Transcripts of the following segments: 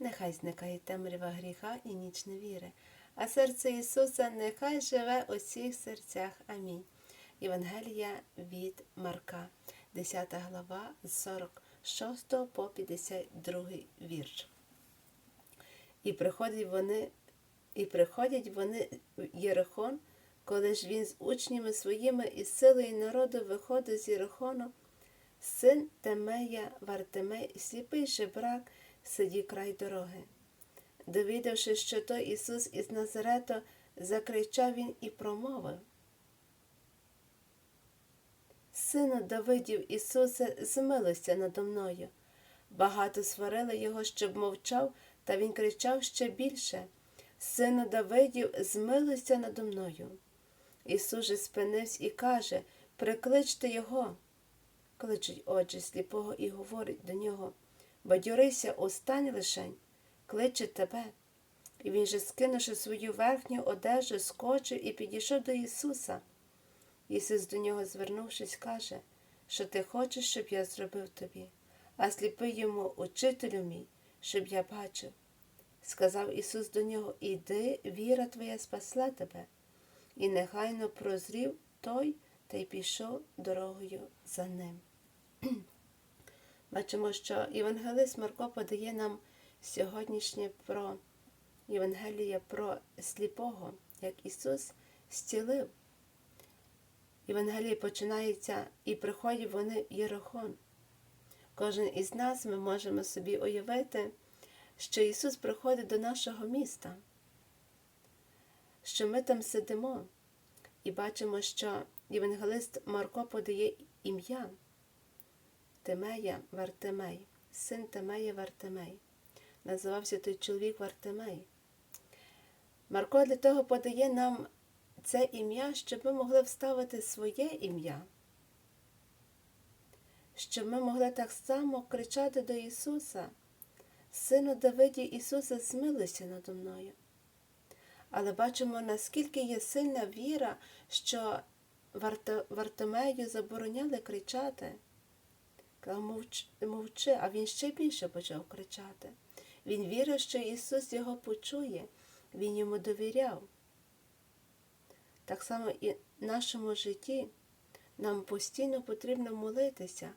Нехай зникає темрява гріха і ніч невіри, а серце Ісуса нехай живе у всіх серцях. Амінь. Євангелія від Марка, 10 глава, з 46 по 52 вірш. І приходять вони, і приходять вони в Єрихон, коли ж він з учнями своїми і силою народу виходить з Єрихону, син Темея Вартемей, сліпий жебрак, сидів край дороги. Довідавши, що то Ісус із Назарета, закричав він і промовив. Сину Давидів Ісусе, змилуйся надо мною. Багато сварили його, щоб мовчав, та він кричав ще більше. Сину Давидів, змилуйся надо мною. Ісус же спинився і каже Прикличте його. Кличуть отже сліпого і говорить до нього Бадьорися, устань лишень, кличе тебе. І він же, скинувши свою верхню одежу, скочив і підійшов до Ісуса. Ісус до нього, звернувшись, каже, що ти хочеш, щоб я зробив тобі, а сліпий йому, учителю мій, щоб я бачив. Сказав Ісус до нього, Іди, віра твоя спасла тебе. І нехайно прозрів той та й пішов дорогою за ним. Бачимо, що Євангелист Марко подає нам сьогоднішнє про Євангелія про сліпого, як Ісус зцілив. Євангеліє починається і приходять вони в Єрохон. Кожен із нас ми можемо собі уявити, що Ісус приходить до нашого міста, що ми там сидимо і бачимо, що Євангелист Марко подає ім'я Тимея Вартемей, син Тимея Вартемей. Називався той чоловік Вартемей. Марко для того подає нам це ім'я, щоб ми могли вставити своє ім'я, щоб ми могли так само кричати до Ісуса, Сину Давиді Ісуса, змилися надо мною. Але бачимо, наскільки є сильна віра, що Вартомею забороняли кричати. Мовч, мовчи, а він ще більше почав кричати. Він вірив, що Ісус його почує, Він йому довіряв. Так само і в нашому житті нам постійно потрібно молитися,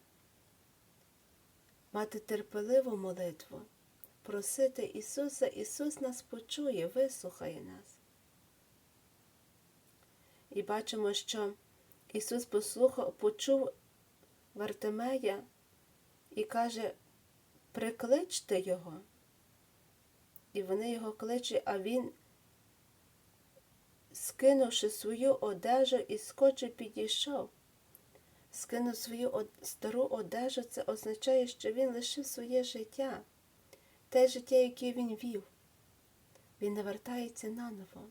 мати терпеливу молитву, просити Ісуса, Ісус нас почує, вислухає нас. І бачимо, що Ісус послухав, почув Вартемея і каже, прикличте його. І вони його кличуть, а він, скинувши свою одежу і скочив, підійшов. Скинув свою стару одежу, це означає, що він лишив своє життя, те життя, яке він вів. Він навертається наново.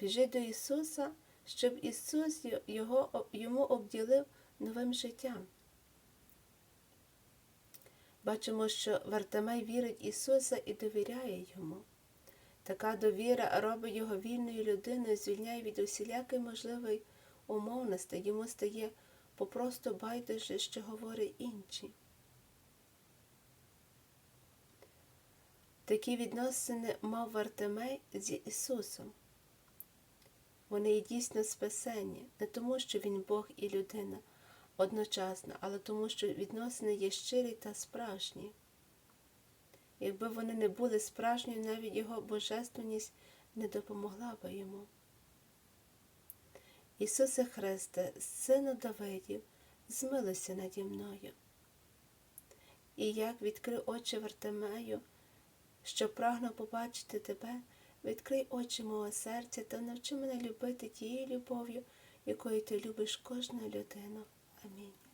Біжить до Ісуса, щоб Ісус його, йому обділив новим життям. Бачимо, що Вартамей вірить Ісуса і довіряє йому. Така довіра робить його вільною людиною, звільняє від усілякої можливої умовності, йому стає попросту байдуже, що говорять інші. Такі відносини мав Вартамей з Ісусом. Вони є дійсно спасені, не тому, що Він Бог і людина одночасно, але тому, що відносини є щирі та справжні. Якби вони не були справжні, навіть його божественність не допомогла би йому. Ісусе Христе, Сину Давидів, змилися наді мною. І як відкрив очі Вартемею, що прагну побачити тебе, відкрий очі мого серця та навчи мене любити тією любов'ю, якою ти любиш кожну людину. Амінь.